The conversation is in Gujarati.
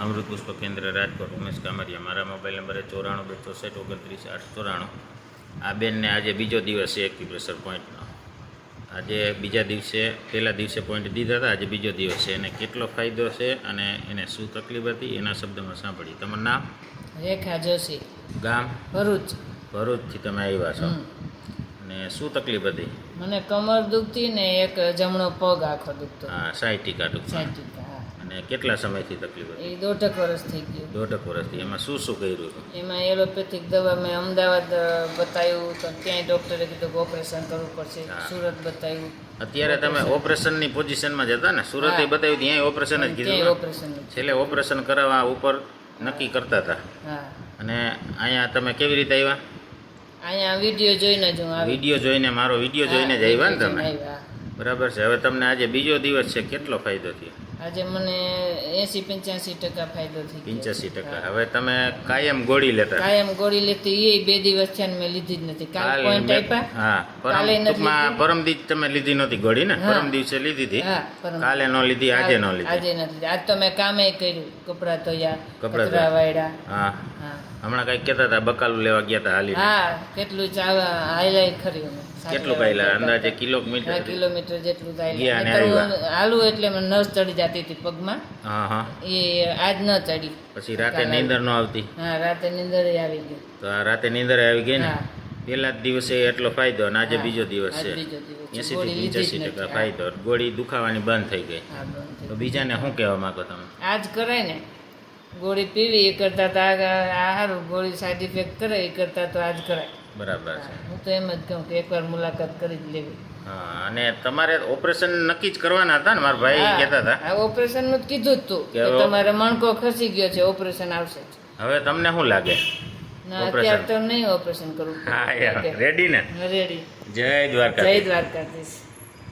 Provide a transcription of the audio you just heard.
અમૃત પુષ્પ કેન્દ્ર રાજકોટ ઉમેશ કામરિયા. મારા મોબાઈલ નંબર ચોરાણું બે ચોસઠ ઓગણત્રીસ આઠ ચોરાણું. આ બેનને આજે બીજો દિવસ છે એક્યુપ્રેશર પોઈન્ટનો. આજે બીજા દિવસે પહેલા દિવસે પોઈન્ટ દીધા હતા આજે બીજો દિવસ. છે એને કેટલો ફાયદો છે અને એને શું તકલીફ હતી એના શબ્દમાં સાંભળી તમારું નામ? રેખા જોશી. ગામ? ભરૂચ. ભરૂચથી તમે આવ્યા છો. ને અને શું તકલીફ હતી? મને કમર દુખતી ને એક જમણો પગ આખો દુખતો. હા સાઈટિકા દુખતો. અને કેટલા સમયથી તકલીફ હતી? એ દોઢક વર્ષ થઈ ગયું. દોઢક વર્ષથી. એમાં શું શું કર્યું એમાં એલોપેથિક દવા મેં અમદાવાદ બતાવ્યું તો ત્યાંય ડૉક્ટરે કીધું કે ઓપરેશન કરવું પડશે. સુરત બતાવ્યું. અત્યારે તમે ઓપરેશનની પોઝિશનમાં જ હતા ને? સુરતે બતાવ્યું ત્યાં ઓપરેશન જ કીધું ઓપરેશન છેલ્લે ઓપરેશન કરાવવા ઉપર નક્કી કરતા હતા? અને અહીંયા તમે કેવી રીતે આવ્યા? અહીંયા વીડિયો જોઈને જ હું વીડિયો જોઈને મારો વીડિયો જોઈને જ આવ્યા ને તમે? બરાબર છે. હવે તમને આજે બીજો દિવસ છે. કેટલો ફાયદો થયો? આજે મને એસી પંચ્યાસી ટકા ફાયદો થઈ પંચ્યાસી ટકા. હવે તમે કાયમ ગોળી લેતા કાયમ ગોળી લેતી એ બે દિવસ છે મેં લીધી જ નથી. કાલ પોઈન્ટ આપ્યા. હા પરમ કાલે ટૂંકમાં પરમ દિવસ તમે લીધી નહોતી ગોળી ને? પરમ દિવસે લીધી હતી? કાલે ન લીધી આજે ન લીધી. આજે નથી આજ તો મેં કામે કર્યું કપડા ધોયા કપડા વાળ્યા હા. હમણાં કંઈક કહેતા હતા બકાલું લેવા ગયા હતા હાલી હા કેટલું ચાલે હાઈલાઈ ખરી કેટલું કાયલા અંદાજે કિલોમીટર કિલોમીટર જેટલું થાય. હાલું એટલે મને નસ ચડી જતી હતી પગમાં. હા હા એ આજ ન ચડી. પછી રાતે નિંદર ન આવતી? હા રાતે નીંદર આવી ગઈ. તો આ રાતે નીંદર આવી ગઈ ને. પહેલા જ દિવસે એટલો ફાયદો અને આજે બીજો દિવસ છે. એસી થી પંચ્યાસી ટકા ફાયદો. ગોળી દુખાવાની બંધ થઈ ગઈ. તો બીજાને શું કહેવા માંગો તમે? આજ કરાય ને. ગોળી પીવી એ કરતા તો આ સારું ગોળી સાઈડ ઇફેક્ટ કરે એ કરતા તો આજ કરાય. બરાબર છે. હું તો એમ જ કહું કે એકવાર મુલાકાત કરી જ લેવી. હા અને તમારે ઓપરેશન નક્કી જ કરવાના હતા ને? મારા ભાઈ કહેતા હતા. આ ઓપરેશનનું જ કીધું જ તું કે તમારે મણકો ખસી ગયો છે ઓપરેશન આવશે હવે તમને શું લાગે? ના અત્યારે તો નહીં ઓપરેશન કરવું હા યાર રેડી ને? રેડી જય દ્વારકા જય દ્વારકાધીશ.